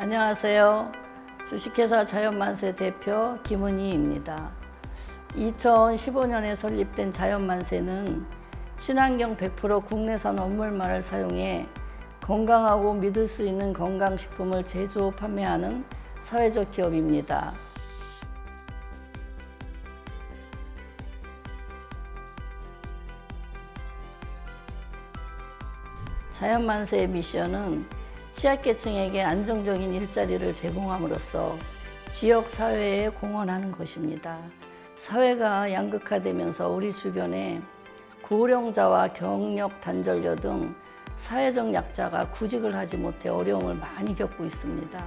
안녕하세요. 주식회사 자연만세 대표 김은희입니다. 2015년에 설립된 자연만세는 친환경 100% 국내산 원물만을 사용해 건강하고 믿을 수 있는 건강식품을 제조 판매하는 사회적 기업입니다. 자연만세의 미션은 취약계층에게 안정적인 일자리를 제공함으로써 지역 사회에 공헌하는 것입니다. 사회가 양극화되면서 우리 주변에 고령자와 경력 단절녀 등 사회적 약자가 구직을 하지 못해 어려움을 많이 겪고 있습니다.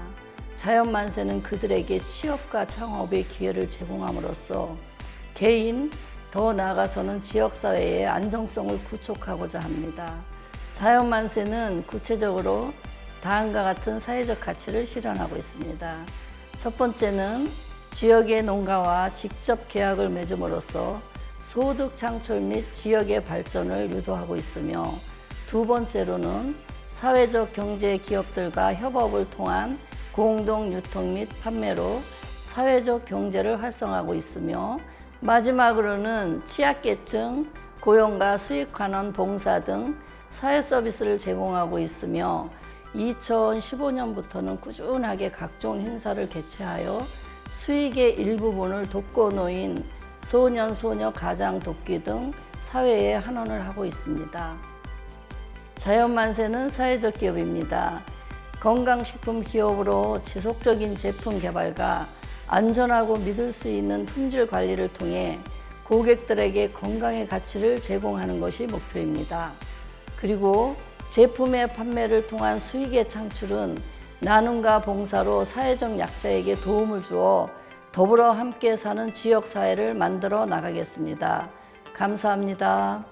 자연만세는 그들에게 취업과 창업의 기회를 제공함으로써 개인, 더 나아가서는 지역사회의 안정성을 구축하고자 합니다. 자연만세는 구체적으로 다음과 같은 사회적 가치를 실현하고 있습니다. 첫 번째는 지역의 농가와 직접 계약을 맺음으로써 소득 창출 및 지역의 발전을 유도하고 있으며 두 번째로는 사회적 경제 기업들과 협업을 통한 공동 유통 및 판매로 사회적 경제를 활성화하고 있으며 마지막으로는 취약계층, 고용과 수익 관원 봉사 등 사회 서비스를 제공하고 있으며 2015년부터는 꾸준하게 각종 행사를 개최하여 수익의 일부분을 독거노인, 소년, 소녀, 가장 돕기 등 사회에 환원을 하고 있습니다. 자연만세는 사회적 기업입니다. 건강식품 기업으로 지속적인 제품 개발과 안전하고 믿을 수 있는 품질 관리를 통해 고객들에게 건강의 가치를 제공하는 것이 목표입니다. 그리고 제품의 판매를 통한 수익의 창출은 나눔과 봉사로 사회적 약자에게 도움을 주어 더불어 함께 사는 지역 사회를 만들어 나가겠습니다. 감사합니다.